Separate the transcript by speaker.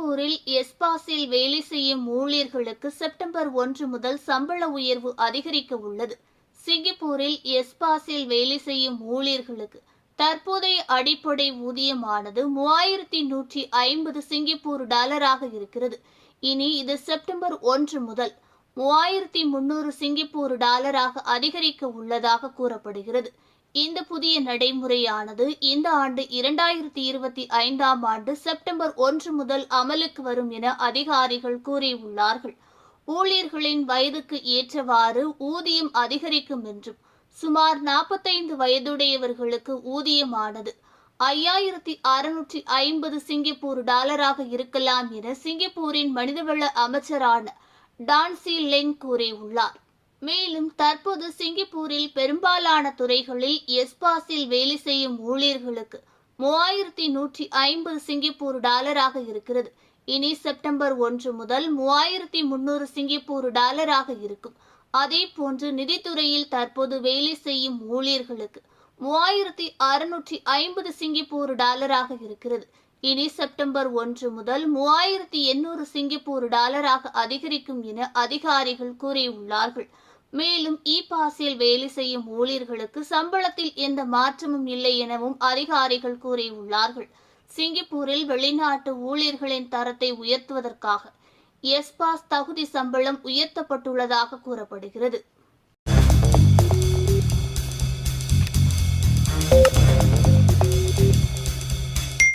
Speaker 1: சிங்கப்பூரில் எஸ்பாஸில் வேலை செய்யும் ஊழியர்களுக்கு செப்டம்பர் ஒன்று முதல் சம்பள உயர்வு அதிகரிக்க உள்ளது. சிங்கப்பூரில் எஸ்பாஸில் வேலை செய்யும் ஊழியர்களுக்கு தற்போதைய அடிப்படை ஊதியமானது மூவாயிரத்தி நூற்றி ஐம்பது சிங்கப்பூர் டாலராக இருக்கிறது. இனி இது செப்டம்பர் ஒன்று முதல் மூவாயிரத்தி முன்னூறு சிங்கப்பூர் டாலராக அதிகரிக்க உள்ளதாக கூறப்படுகிறது. இந்த புதிய நடைமுறையானது இந்த ஆண்டு இரண்டாயிரத்தி இருபத்தி ஐந்தாம் ஆண்டு செப்டம்பர் ஒன்று முதல் அமலுக்கு வரும் என அதிகாரிகள் கூறியுள்ளார்கள். ஊழியர்களின் வயதுக்கு ஏற்றவாறு ஊதியம் அதிகரிக்கும் என்றும் சுமார் நாற்பத்தைந்து வயதுடையவர்களுக்கு ஊதியமானது ஐயாயிரத்தி அறுநூற்றி ஐம்பது சிங்கப்பூர் டாலராக இருக்கலாம் என சிங்கப்பூரின் மனிதவள அமைச்சரான டான்சி லெங் கூறியுள்ளார். மேலும் தற்போது சிங்கப்பூரில் பெரும்பாலான துறைகளில் எஸ்பாஸில் வேலை செய்யும் ஊழியர்களுக்கு மூவாயிரத்தி நூற்றி ஐம்பது சிங்கப்பூர் டாலராக இருக்கிறது. இனி செப்டம்பர் ஒன்று முதல் மூவாயிரத்தி முன்னூறு சிங்கப்பூர் டாலராக இருக்கும். அதே போன்று நிதித்துறையில் தற்போது வேலை செய்யும் ஊழியர்களுக்கு மூவாயிரத்தி அறுநூற்றி ஐம்பது சிங்கப்பூர் டாலராக இருக்கிறது. இனி செப்டம்பர் ஒன்று முதல் மூவாயிரத்தி எண்ணூறு சிங்கப்பூர் டாலராக அதிகரிக்கும் என அதிகாரிகள் கூறியுள்ளார்கள். மேலும் இ பாஸில் வேலை செய்யும் ஊழியர்களுக்கு சம்பளத்தில் எந்த மாற்றமும் இல்லை எனவும் அதிகாரிகள் கூறியுள்ளார்கள். சிங்கப்பூரில் வெளிநாட்டு ஊழியர்களின் தரத்தை உயர்த்துவதற்காக எஸ்பாஸ் தகுதி சம்பளம் உயர்த்தப்பட்டுள்ளதாக கூறப்படுகிறது.